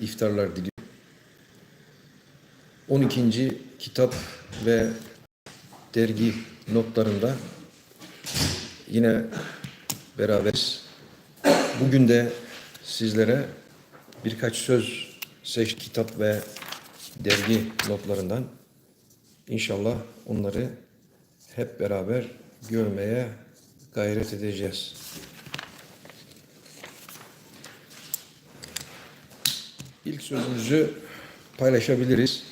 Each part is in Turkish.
iftarlar diliyorum. 12. kitap ve dergi notlarında yine beraberiz. Bugün de sizlere birkaç söz seç kitap ve dergi notlarından inşallah onları hep beraber görmeye gayret edeceğiz. İlk sözümüzü paylaşabiliriz.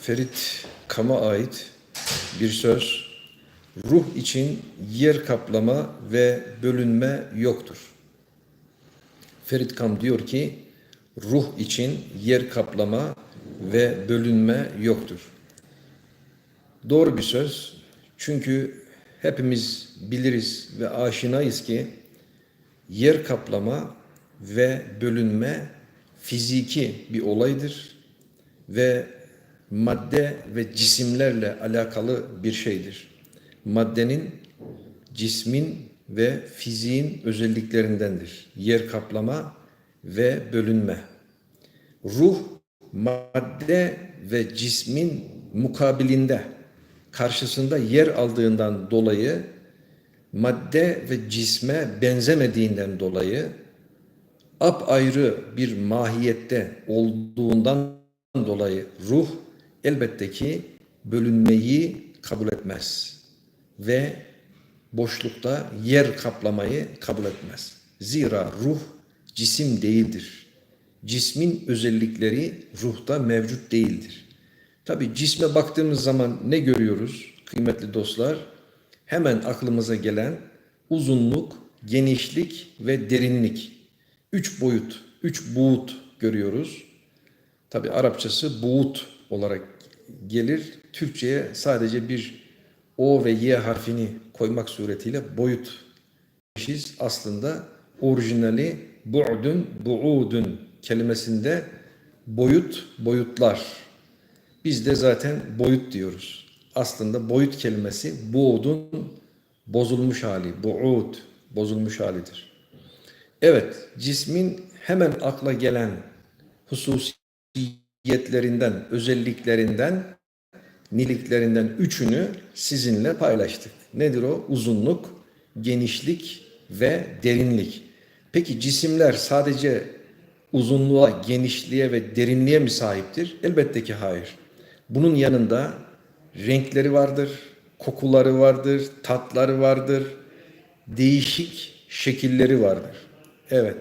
Ferit Kam'a ait bir söz. Ruh için yer kaplama ve bölünme yoktur. Ferit Kam diyor ki, ruh için yer kaplama ve bölünme yoktur. Doğru bir söz. Çünkü hepimiz biliriz ve aşinayız ki yer kaplama ve bölünme fiziki bir olaydır ve madde ve cisimlerle alakalı bir şeydir. Maddenin, cismin ve fiziğin özelliklerindendir. Yer kaplama ve bölünme. Ruh, madde ve cismin mukabilinde, karşısında yer aldığından dolayı, madde ve cisme benzemediğinden dolayı, apayrı bir mahiyette olduğundan dolayı ruh elbette ki bölünmeyi kabul etmez ve boşlukta yer kaplamayı kabul etmez. Zira ruh cisim değildir. Cismin özellikleri ruhta mevcut değildir. Tabi cisme baktığımız zaman ne görüyoruz kıymetli dostlar? Hemen aklımıza gelen uzunluk, genişlik ve derinlik. Üç boyut, üç buğut görüyoruz. Tabi Arapçası buğut olarak gelir. Türkçe'ye sadece bir O ve Y harfini koymak suretiyle boyut eşiz. Aslında orijinali bu'dun, bu'udun kelimesinde boyut, boyutlar. Biz de zaten boyut diyoruz. Aslında boyut kelimesi bu'udun bozulmuş hali, bu'ud bozulmuş halidir. Evet, cismin hemen akla gelen hususiyetlerinden, özelliklerinden, niliklerinden üçünü sizinle paylaştık. Nedir o? Uzunluk, genişlik ve derinlik. Peki cisimler sadece uzunluğa, genişliğe ve derinliğe mi sahiptir? Elbette ki hayır. Bunun yanında renkleri vardır, kokuları vardır, tatları vardır, değişik şekilleri vardır. Evet.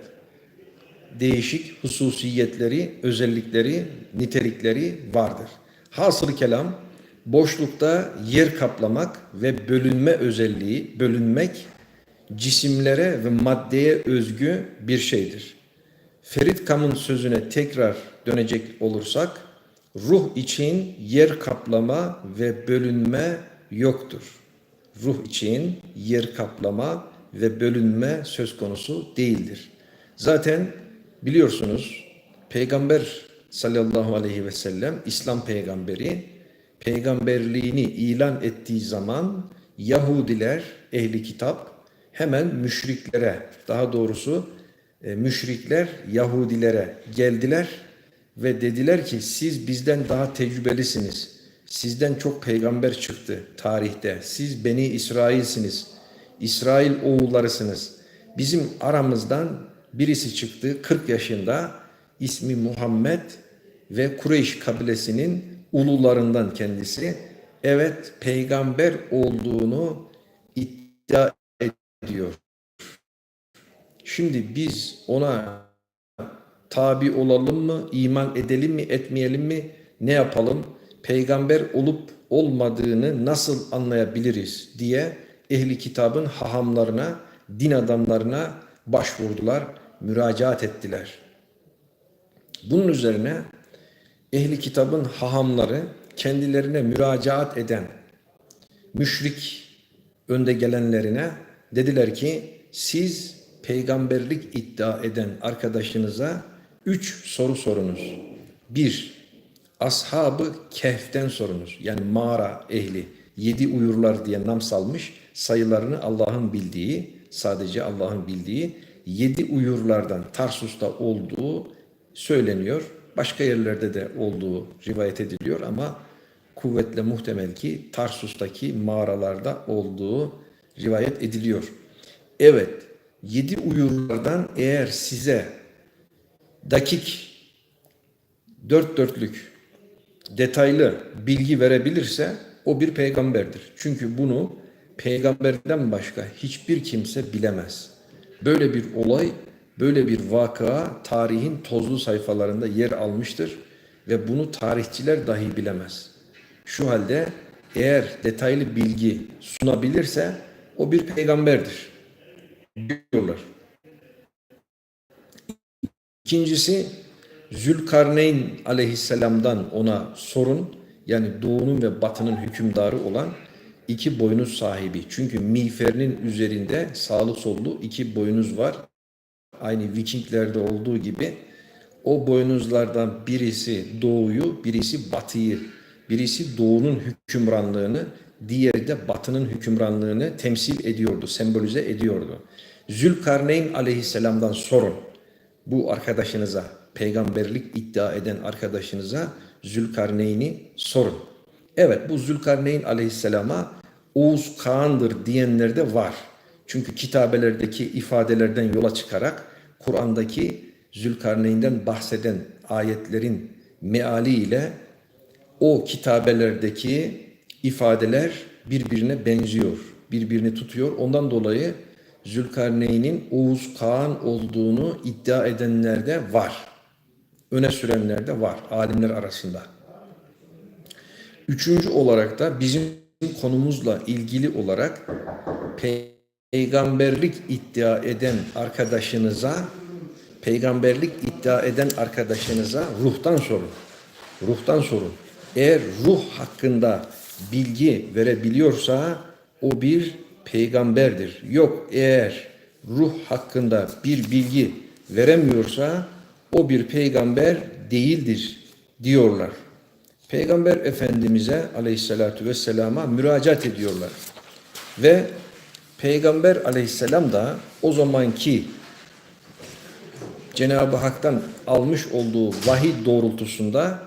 Değişik hususiyetleri, özellikleri, nitelikleri vardır. Hasılı kelam boşlukta yer kaplamak ve bölünme özelliği, bölünmek cisimlere ve maddeye özgü bir şeydir. Ferit Kam'ın sözüne tekrar dönecek olursak, ruh için yer kaplama ve bölünme yoktur. Ruh için yer kaplama ve bölünme söz konusu değildir. Zaten biliyorsunuz Peygamber sallallahu aleyhi ve sellem İslam peygamberi peygamberliğini ilan ettiği zaman Yahudiler ehli kitap hemen müşriklere daha doğrusu e, müşrikler Yahudilere geldiler ve dediler ki siz bizden daha tecrübelisiniz. Sizden çok peygamber çıktı tarihte. Siz Beni İsrail'siniz. İsrail oğullarısınız. Bizim aramızdan birisi çıktı 40 yaşında ismi Muhammed ve Kureyş kabilesinin ulularından kendisi. Evet peygamber olduğunu iddia ediyor. Şimdi biz ona tabi olalım mı, iman edelim mi, etmeyelim mi, ne yapalım? Peygamber olup olmadığını nasıl anlayabiliriz diye ehli kitabın hahamlarına, din adamlarına başvurdular, müracaat ettiler. Bunun üzerine ehli kitabın hahamları kendilerine müracaat eden müşrik önde gelenlerine dediler ki siz peygamberlik iddia eden arkadaşınıza üç soru sorunuz. Bir, ashabı kehften sorunuz. Yani mağara ehli, yedi uyurlar diye nam salmış sayılarını Allah'ın bildiği, sadece Allah'ın bildiği yedi uyurlardan Tarsus'ta olduğu söyleniyor. Başka yerlerde de olduğu rivayet ediliyor ama kuvvetle muhtemel ki Tarsus'taki mağaralarda olduğu rivayet ediliyor. Evet, yedi uyurlardan eğer size dakik, dört dörtlük, detaylı bilgi verebilirse o bir peygamberdir. Çünkü bunu peygamberden başka hiçbir kimse bilemez. Böyle bir olay, böyle bir vaka tarihin tozlu sayfalarında yer almıştır ve bunu tarihçiler dahi bilemez. Şu halde eğer detaylı bilgi sunabilirse o bir peygamberdir diyorlar. İkincisi Zülkarneyn aleyhisselamdan ona sorun yani doğunun ve batının hükümdarı olan iki boynuz sahibi. Çünkü miğferinin üzerinde sağlı sollu iki boynuz var. Aynı Vikinglerde olduğu gibi o boynuzlardan birisi doğuyu, birisi batıyı, birisi doğunun hükümranlığını, diğeri de batının hükümranlığını temsil ediyordu, sembolize ediyordu. Zülkarneyn aleyhisselamdan sorun bu arkadaşınıza, peygamberlik iddia eden arkadaşınıza Zülkarneyn'i sorun. Evet bu Zülkarneyn aleyhisselama Oğuz Kağan'dır diyenler de var. Çünkü kitabelerdeki ifadelerden yola çıkarak Kur'an'daki Zülkarneyn'den bahseden ayetlerin meali ile o kitabelerdeki ifadeler birbirine benziyor, birbirini tutuyor. Ondan dolayı Zülkarneyn'in Oğuz Kağan olduğunu iddia edenler de var. Öne sürenler de var alimler arasında. Üçüncü olarak da bizim konumuzla ilgili olarak peygamberlik iddia eden arkadaşınıza peygamberlik iddia eden arkadaşınıza ruhtan sorun. Ruhtan sorun. Eğer ruh hakkında bilgi verebiliyorsa o bir peygamberdir. Yok eğer ruh hakkında bir bilgi veremiyorsa o bir peygamber değildir diyorlar. Peygamber Efendimiz'e aleyhissalatu vesselama müracaat ediyorlar. Ve Peygamber aleyhisselam da o zamanki Cenab-ı Hak'tan almış olduğu vahiy doğrultusunda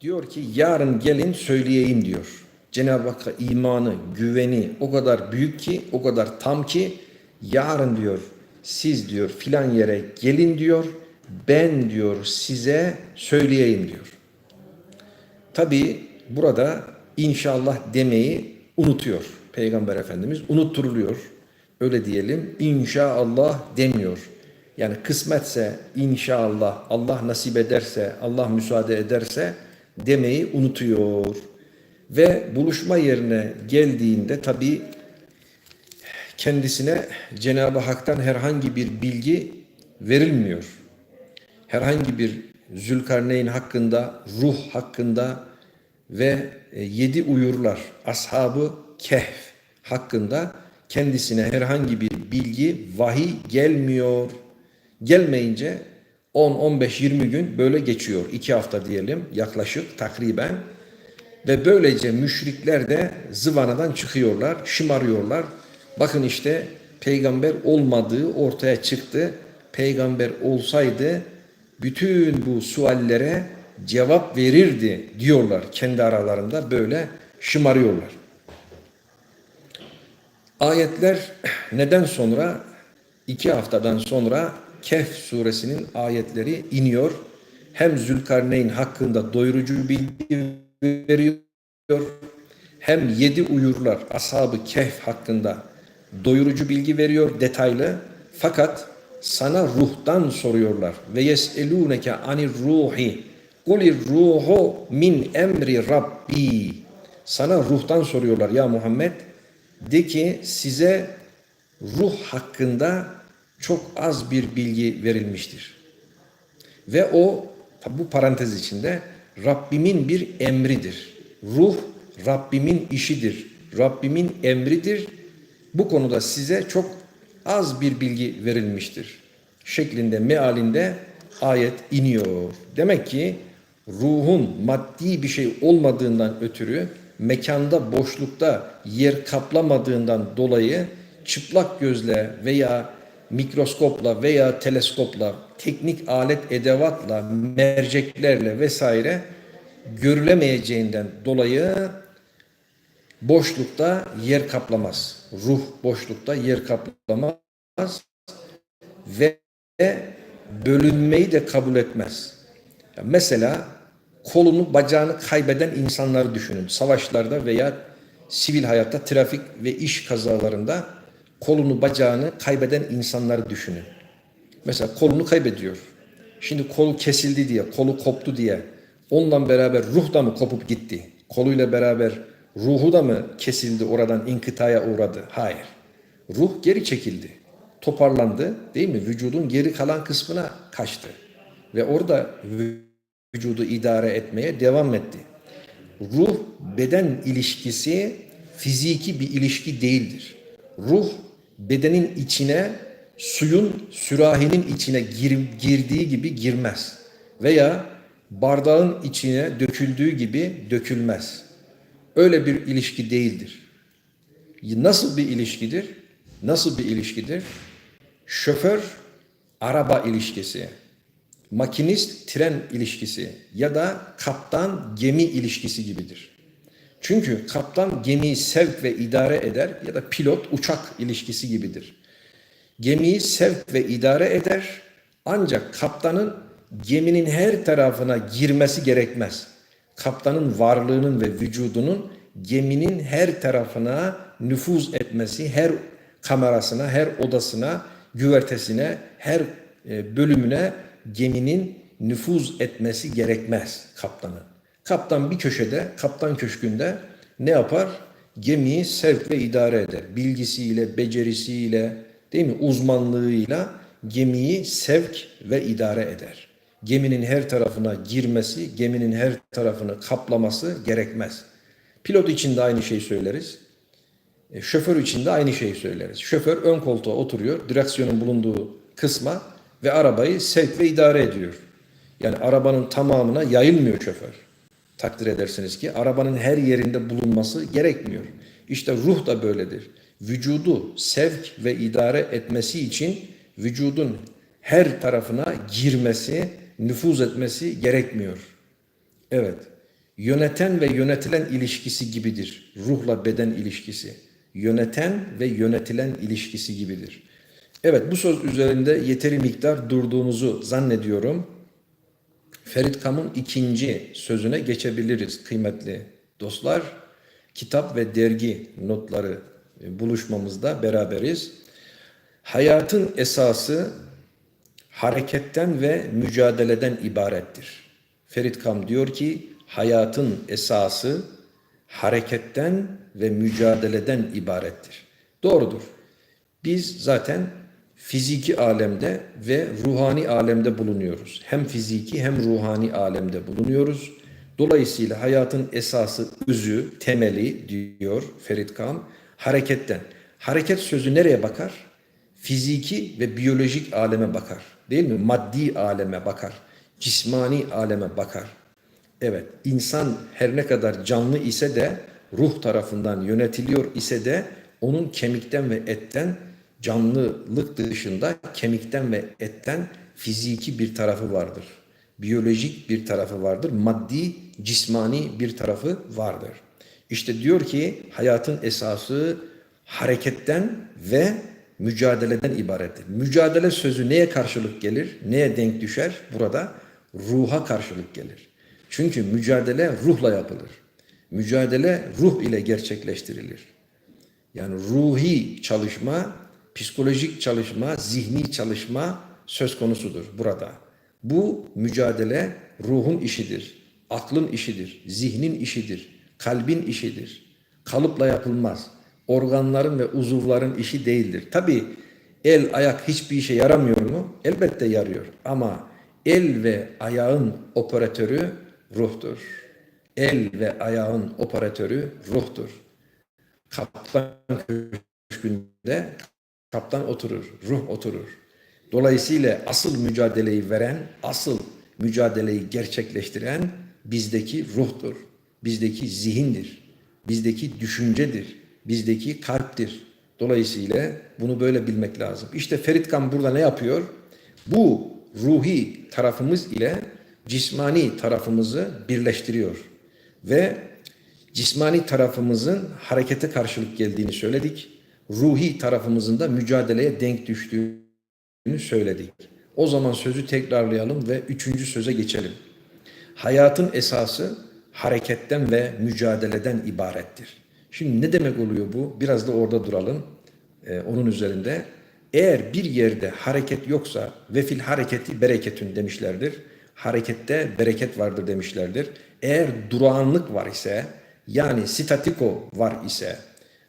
diyor ki yarın gelin söyleyeyim diyor. Cenab-ı Hakk'a imanı, güveni o kadar büyük ki, o kadar tam ki yarın diyor siz diyor filan yere gelin diyor. Ben diyor size söyleyeyim diyor. Tabi burada inşallah demeyi unutuyor Peygamber Efendimiz. Unutturuluyor. Öyle diyelim. İnşallah demiyor. Yani kısmetse inşallah Allah nasip ederse, Allah müsaade ederse demeyi unutuyor. Ve buluşma yerine geldiğinde tabi kendisine Cenab-ı Hak'tan herhangi bir bilgi verilmiyor. Herhangi bir Zülkarneyn hakkında, ruh hakkında ve e, yedi uyurlar, ashabı kehf hakkında kendisine herhangi bir bilgi, vahiy gelmiyor. Gelmeyince 10, 15, 20 gün böyle geçiyor. iki hafta diyelim yaklaşık takriben. Ve böylece müşrikler de zıvanadan çıkıyorlar, şımarıyorlar. Bakın işte peygamber olmadığı ortaya çıktı. Peygamber olsaydı bütün bu suallere cevap verirdi diyorlar kendi aralarında böyle şımarıyorlar. Ayetler neden sonra iki haftadan sonra Kehf suresinin ayetleri iniyor. Hem Zülkarneyn hakkında doyurucu bilgi veriyor. Hem yedi uyurlar ashab Kehf hakkında doyurucu bilgi veriyor detaylı. Fakat sana ruhtan soruyorlar. Ve yeseluneke anir ruhi kulir ruhu min emri rabbi. Sana ruhtan soruyorlar ya Muhammed. De ki size ruh hakkında çok az bir bilgi verilmiştir. Ve o bu parantez içinde Rabbimin bir emridir. Ruh Rabbimin işidir. Rabbimin emridir. Bu konuda size çok az bir bilgi verilmiştir. Şeklinde, mealinde ayet iniyor. Demek ki ruhun maddi bir şey olmadığından ötürü mekanda boşlukta yer kaplamadığından dolayı çıplak gözle veya mikroskopla veya teleskopla, teknik alet edevatla, merceklerle vesaire görülemeyeceğinden dolayı boşlukta yer kaplamaz. Ruh boşlukta yer kaplamaz ve bölünmeyi de kabul etmez. Mesela kolunu bacağını kaybeden insanları düşünün. Savaşlarda veya sivil hayatta trafik ve iş kazalarında kolunu bacağını kaybeden insanları düşünün. Mesela kolunu kaybediyor. Şimdi kol kesildi diye, kolu koptu diye onunla beraber ruh da mı kopup gitti? Koluyla beraber ruhu da mı kesildi oradan inkıtaya uğradı? Hayır. Ruh geri çekildi. Toparlandı değil mi? Vücudun geri kalan kısmına kaçtı. Ve orada vücudu idare etmeye devam etti. Ruh beden ilişkisi fiziki bir ilişki değildir. Ruh bedenin içine suyun sürahinin içine gir, girdiği gibi girmez. Veya bardağın içine döküldüğü gibi dökülmez. Öyle bir ilişki değildir. Nasıl bir ilişkidir? Nasıl bir ilişkidir? Şoför araba ilişkisi, makinist tren ilişkisi ya da kaptan gemi ilişkisi gibidir. Çünkü kaptan gemiyi sevk ve idare eder ya da pilot uçak ilişkisi gibidir. Gemiyi sevk ve idare eder ancak kaptanın geminin her tarafına girmesi gerekmez. Kaptanın varlığının ve vücudunun geminin her tarafına nüfuz etmesi, her kamerasına, her odasına, güvertesine, her e, bölümüne geminin nüfuz etmesi gerekmez kaptanın. Kaptan bir köşede, kaptan köşkünde ne yapar? Gemiyi sevk ve idare eder. Bilgisiyle, becerisiyle, değil mi? Uzmanlığıyla gemiyi sevk ve idare eder. Geminin her tarafına girmesi, geminin her tarafını kaplaması gerekmez. Pilot için de aynı şeyi söyleriz. E, şoför için de aynı şeyi söyleriz. Şoför ön koltuğa oturuyor, direksiyonun bulunduğu kısma ve arabayı sevk ve idare ediyor. Yani arabanın tamamına yayılmıyor şoför. Takdir edersiniz ki arabanın her yerinde bulunması gerekmiyor. İşte ruh da böyledir. Vücudu sevk ve idare etmesi için vücudun her tarafına girmesi, nüfuz etmesi gerekmiyor. Evet, yöneten ve yönetilen ilişkisi gibidir. Ruhla beden ilişkisi. Yöneten ve yönetilen ilişkisi gibidir. Evet bu söz üzerinde yeteri miktar durduğunuzu zannediyorum. Ferit Kam'ın ikinci sözüne geçebiliriz kıymetli dostlar. Kitap ve dergi notları buluşmamızda beraberiz. Hayatın esası hareketten ve mücadeleden ibarettir. Ferit Kam diyor ki hayatın esası hareketten ve mücadeleden ibarettir. Doğrudur. Biz zaten fiziki alemde ve ruhani alemde bulunuyoruz. Hem fiziki hem ruhani alemde bulunuyoruz. Dolayısıyla hayatın esası, özü, temeli diyor Ferit Kam hareketten. Hareket sözü nereye bakar? Fiziki ve biyolojik aleme bakar. Değil mi? Maddi aleme bakar. Cismani aleme bakar. Evet, insan her ne kadar canlı ise de ruh tarafından yönetiliyor ise de onun kemikten ve etten canlılık dışında kemikten ve etten fiziki bir tarafı vardır. Biyolojik bir tarafı vardır. Maddi, cismani bir tarafı vardır. İşte diyor ki hayatın esası hareketten ve mücadeleden ibarettir. Mücadele sözü neye karşılık gelir? Neye denk düşer? Burada ruha karşılık gelir. Çünkü mücadele ruhla yapılır. Mücadele ruh ile gerçekleştirilir. Yani ruhi çalışma, psikolojik çalışma, zihni çalışma söz konusudur burada. Bu mücadele ruhun işidir, aklın işidir, zihnin işidir, kalbin işidir. Kalıpla yapılmaz. Organların ve uzuvların işi değildir. Tabi el, ayak hiçbir işe yaramıyor mu? Elbette yarıyor. Ama el ve ayağın operatörü ruhtur. El ve ayağın operatörü ruhtur. Kaptan köşkünde kaptan oturur, ruh oturur. Dolayısıyla asıl mücadeleyi veren, asıl mücadeleyi gerçekleştiren bizdeki ruhtur. Bizdeki zihindir. Bizdeki düşüncedir. Bizdeki kalptir. Dolayısıyla bunu böyle bilmek lazım. İşte Ferit Kam burada ne yapıyor? Bu ruhi tarafımız ile cismani tarafımızı birleştiriyor. Ve cismani tarafımızın harekete karşılık geldiğini söyledik. Ruhi tarafımızın da mücadeleye denk düştüğünü söyledik. O zaman sözü tekrarlayalım ve üçüncü söze geçelim. Hayatın esası hareketten ve mücadeleden ibarettir. Şimdi ne demek oluyor bu? Biraz da orada duralım. Ee, onun üzerinde. Eğer bir yerde hareket yoksa ve fil hareketi bereketün demişlerdir. Harekette bereket vardır demişlerdir. Eğer durağanlık var ise yani statiko var ise,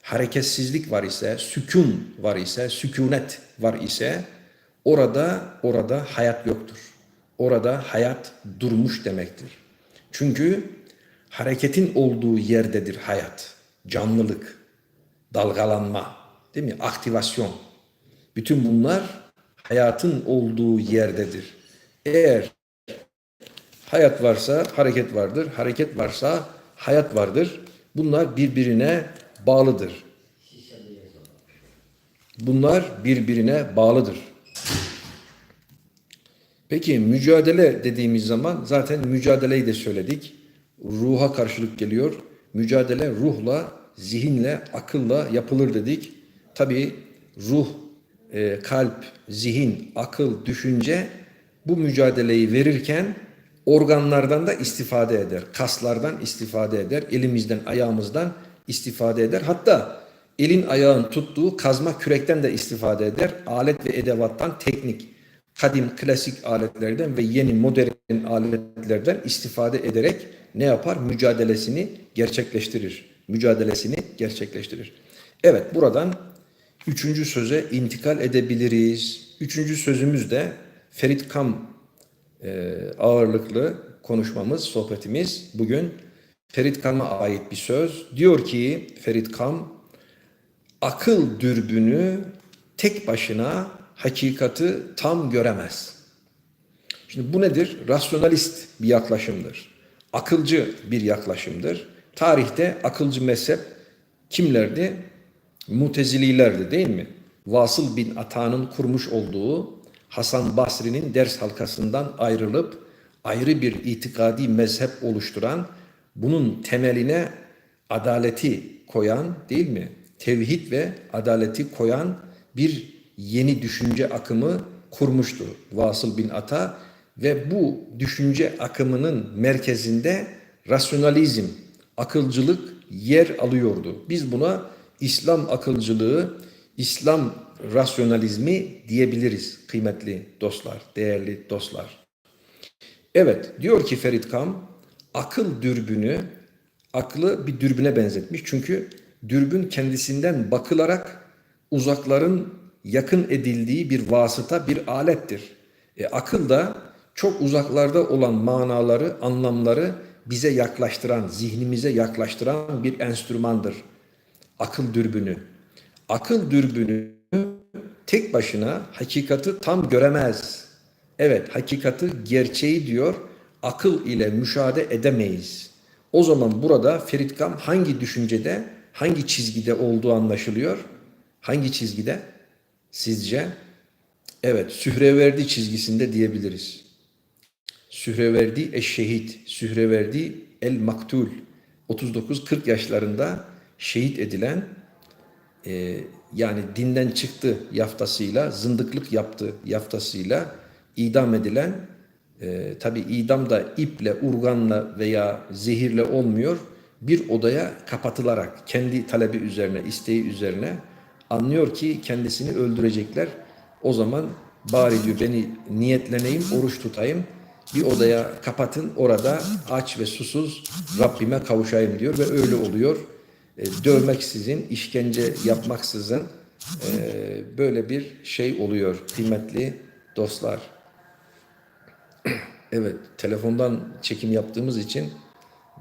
hareketsizlik var ise, sükun var ise, sükunet var ise orada orada hayat yoktur. Orada hayat durmuş demektir. Çünkü hareketin olduğu yerdedir hayat. Canlılık, dalgalanma, değil mi? Aktivasyon. Bütün bunlar hayatın olduğu yerdedir. Eğer hayat varsa hareket vardır, hareket varsa hayat vardır. Bunlar birbirine bağlıdır. Bunlar birbirine bağlıdır. Peki mücadele dediğimiz zaman zaten mücadeleyi de söyledik. Ruha karşılık geliyor. Mücadele ruhla, zihinle, akılla yapılır dedik. Tabi ruh, e, kalp, zihin, akıl, düşünce bu mücadeleyi verirken organlardan da istifade eder. Kaslardan istifade eder. Elimizden, ayağımızdan istifade eder. Hatta elin ayağın tuttuğu kazma kürekten de istifade eder. Alet ve edevattan teknik, kadim klasik aletlerden ve yeni modern aletlerden istifade ederek ne yapar? Mücadelesini gerçekleştirir. Mücadelesini gerçekleştirir. Evet buradan üçüncü söze intikal edebiliriz. Üçüncü sözümüz de Ferit Kam e, ağırlıklı konuşmamız, sohbetimiz bugün Ferit Kam'a ait bir söz. Diyor ki Ferit Kam, akıl dürbünü tek başına hakikati tam göremez. Şimdi bu nedir? Rasyonalist bir yaklaşımdır. Akılcı bir yaklaşımdır. Tarihte akılcı mezhep kimlerdi? Mutezililerdi değil mi? Vasıl bin Ata'nın kurmuş olduğu Hasan Basri'nin ders halkasından ayrılıp ayrı bir itikadi mezhep oluşturan, bunun temeline adaleti koyan değil mi? Tevhid ve adaleti koyan bir yeni düşünce akımı kurmuştu Vasıl bin Ata ve bu düşünce akımının merkezinde rasyonalizm, akılcılık yer alıyordu. Biz buna İslam akılcılığı, İslam rasyonalizmi diyebiliriz kıymetli dostlar, değerli dostlar. Evet diyor ki Ferit Kam akıl dürbünü aklı bir dürbüne benzetmiş. Çünkü dürbün kendisinden bakılarak uzakların yakın edildiği bir vasıta, bir alettir. E, akıl da çok uzaklarda olan manaları, anlamları bize yaklaştıran, zihnimize yaklaştıran bir enstrümandır. Akıl dürbünü. Akıl dürbünü tek başına hakikati tam göremez. Evet, hakikati gerçeği diyor, akıl ile müşahede edemeyiz. O zaman burada Ferit Kam hangi düşüncede, hangi çizgide olduğu anlaşılıyor? Hangi çizgide? Sizce? Evet, Sühreverdi çizgisinde diyebiliriz. Sühreverdi eşşehit, Sühreverdi el maktul. 39-40 yaşlarında şehit edilen e, yani dinden çıktı yaftasıyla, zındıklık yaptı yaftasıyla idam edilen e, tabi idam da iple, urganla veya zehirle olmuyor. Bir odaya kapatılarak kendi talebi üzerine, isteği üzerine anlıyor ki kendisini öldürecekler. O zaman bari diyor beni niyetleneyim, oruç tutayım. Bir odaya kapatın orada aç ve susuz Rabbime kavuşayım diyor ve öyle oluyor. E, dövmeksizin, işkence yapmaksızın e, böyle bir şey oluyor kıymetli dostlar. Evet, telefondan çekim yaptığımız için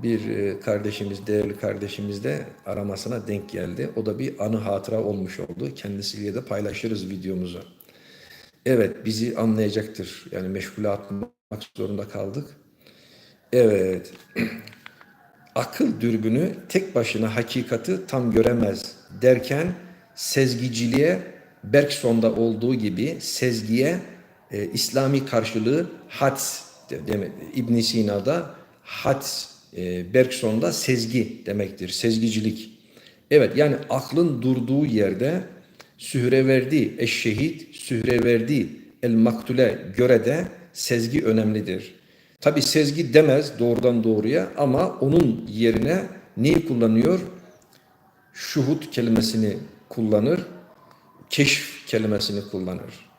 bir e, kardeşimiz, değerli kardeşimiz de aramasına denk geldi. O da bir anı hatıra olmuş oldu. Kendisiyle de paylaşırız videomuzu. Evet, bizi anlayacaktır. Yani meşgule atmak zorunda kaldık. Evet. Akıl dürbünü tek başına hakikati tam göremez derken sezgiciliğe Bergson'da olduğu gibi sezgiye e, İslami karşılığı hads de- demek. İbn Sina'da hads, e, Bergson'da sezgi demektir. Sezgicilik. Evet yani aklın durduğu yerde sühreverdi eşşehit, sühreverdi el maktule göre de sezgi önemlidir. Tabi sezgi demez doğrudan doğruya ama onun yerine neyi kullanıyor? Şuhut kelimesini kullanır, keşf kelimesini kullanır,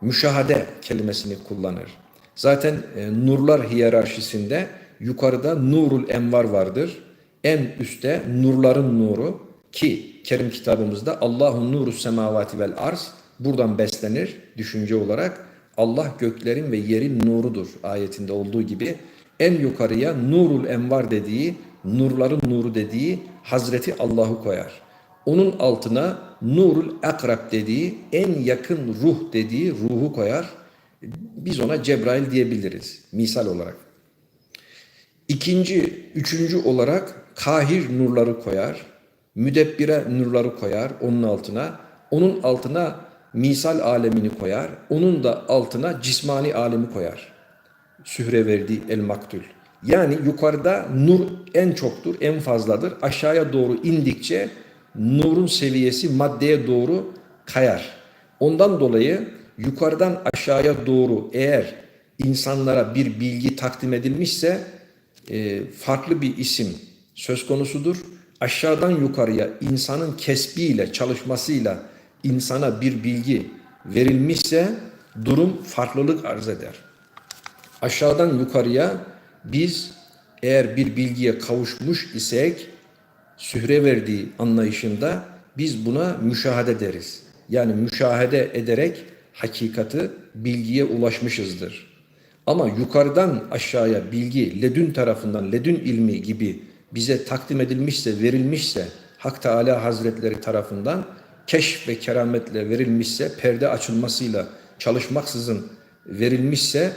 müşahede kelimesini kullanır. Zaten e, nurlar hiyerarşisinde yukarıda nurul envar vardır. En üstte nurların nuru ki Kerim kitabımızda Allahun nuru semavati vel arz buradan beslenir düşünce olarak. Allah göklerin ve yerin nurudur ayetinde olduğu gibi en yukarıya nurul envar dediği, nurların nuru dediği Hazreti Allah'ı koyar. Onun altına nurul akrab dediği, en yakın ruh dediği ruhu koyar. Biz ona Cebrail diyebiliriz misal olarak. İkinci, üçüncü olarak kahir nurları koyar. Müdebbire nurları koyar onun altına. Onun altına misal alemini koyar. Onun da altına cismani alemi koyar. Sühreverdi el maktul. Yani yukarıda nur en çoktur, en fazladır. Aşağıya doğru indikçe nurun seviyesi maddeye doğru kayar. Ondan dolayı yukarıdan aşağıya doğru eğer insanlara bir bilgi takdim edilmişse e, farklı bir isim söz konusudur. Aşağıdan yukarıya insanın kesbiyle, çalışmasıyla insana bir bilgi verilmişse durum farklılık arz eder. Aşağıdan yukarıya biz eğer bir bilgiye kavuşmuş isek sühre verdiği anlayışında biz buna müşahede deriz. Yani müşahede ederek hakikati bilgiye ulaşmışızdır. Ama yukarıdan aşağıya bilgi ledün tarafından ledün ilmi gibi bize takdim edilmişse, verilmişse Hak Teala Hazretleri tarafından keşf ve kerametle verilmişse, perde açılmasıyla çalışmaksızın verilmişse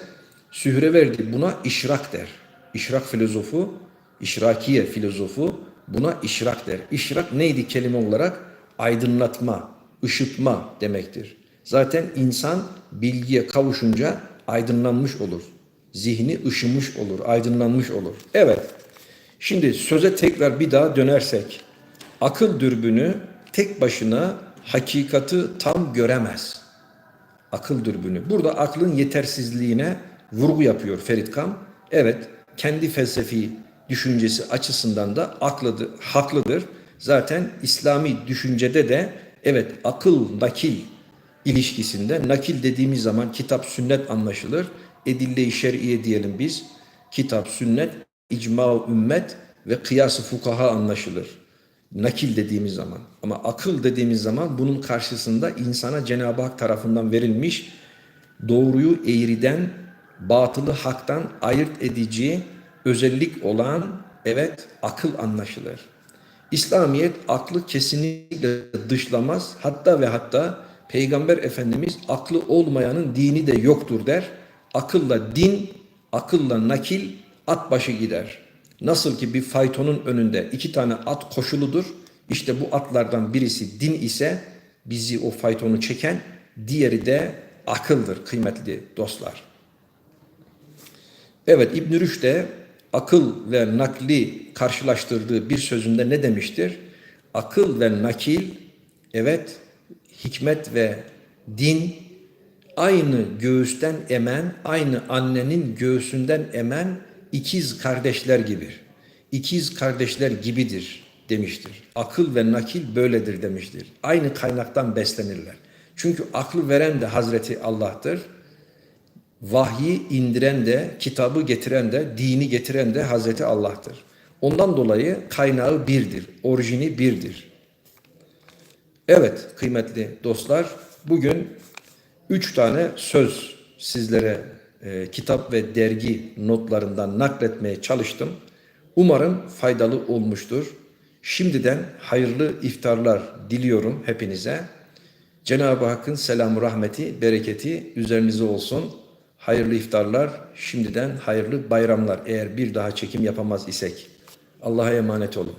sühre verdi buna işrak der. İşrak filozofu, işrakiye filozofu buna işrak der. İşrak neydi kelime olarak? Aydınlatma, ışıtma demektir. Zaten insan bilgiye kavuşunca aydınlanmış olur. Zihni ışımış olur, aydınlanmış olur. Evet, şimdi söze tekrar bir daha dönersek. Akıl dürbünü tek başına hakikati tam göremez. Akıl dürbünü. Burada aklın yetersizliğine vurgu yapıyor Ferit Kam. Evet, kendi felsefi düşüncesi açısından da aklıdır, haklıdır. Zaten İslami düşüncede de evet akıl nakil ilişkisinde nakil dediğimiz zaman kitap sünnet anlaşılır. Edille-i şer'iye diyelim biz. Kitap, sünnet, icma ümmet ve kıyas-ı fukaha anlaşılır. Nakil dediğimiz zaman. Ama akıl dediğimiz zaman bunun karşısında insana Cenab-ı Hak tarafından verilmiş doğruyu eğriden, batılı haktan ayırt edici özellik olan evet akıl anlaşılır. İslamiyet aklı kesinlikle dışlamaz. Hatta ve hatta Peygamber Efendimiz aklı olmayanın dini de yoktur der. Akılla din, akılla nakil at başı gider. Nasıl ki bir faytonun önünde iki tane at koşuludur. İşte bu atlardan birisi din ise bizi o faytonu çeken, diğeri de akıldır kıymetli dostlar. Evet İbn Rüşd de akıl ve nakli karşılaştırdığı bir sözünde ne demiştir? Akıl ve nakil evet hikmet ve din aynı göğüsten emen, aynı annenin göğsünden emen ikiz kardeşler gibidir. İkiz kardeşler gibidir demiştir. Akıl ve nakil böyledir demiştir. Aynı kaynaktan beslenirler. Çünkü aklı veren de Hazreti Allah'tır. Vahyi indiren de, kitabı getiren de, dini getiren de Hazreti Allah'tır. Ondan dolayı kaynağı birdir, orijini birdir. Evet kıymetli dostlar, bugün üç tane söz sizlere e, kitap ve dergi notlarından nakletmeye çalıştım. Umarım faydalı olmuştur. Şimdiden hayırlı iftarlar diliyorum hepinize. Cenab-ı Hakk'ın selamı, rahmeti, bereketi üzerinize olsun. Hayırlı iftarlar, şimdiden hayırlı bayramlar eğer bir daha çekim yapamaz isek. Allah'a emanet olun.